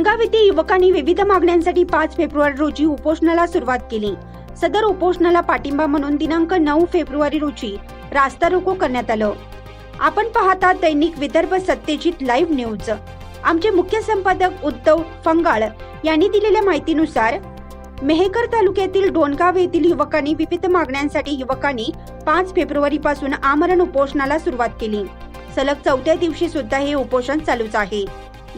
कोंडगाव येथे युवकांनी विविध मागण्यांसाठी पाच फेब्रुवारी रोजी उपोषणाला सुरुवात केली. सदर उपोषणाला पाठिंबा म्हणून दिनांक नऊ फेब्रुवारी रोजी रास्ता रोको करण्यात आलं. आपण पाहता दैनिक विदर्भ सत्तेजित लाईव्ह न्यूज. आमचे मुख्य संपादक उद्धव फंगाळ यांनी दिलेल्या माहितीनुसार मेहकर तालुक्यातील डोणगाव येथील युवकांनी विविध मागण्यांसाठी युवकांनी पाच फेब्रुवारी पासून आमरण उपोषणाला सुरुवात केली. सलग चौथ्या दिवशी सुद्धा हे उपोषण चालूच आहे.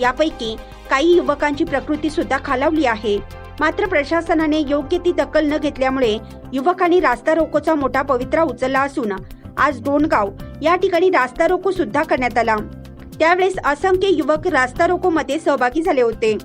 यापैकी काही युवकांची प्रकृती सुद्धा खालावली आहे. मात्र प्रशासनाने योग्य ती दखल न घेतल्यामुळे युवकांनी रास्ता रोकोचा मोठा पवित्रा उचलला असून आज डोणगाव या ठिकाणी रास्ता रोको सुद्धा करण्यात आला. त्यावेळेस असंख्य युवक रास्ता रोको मध्ये सहभागी झाले होते.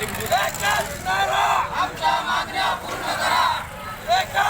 एकच नारा आमच्या मागण्या पूर्ण करा.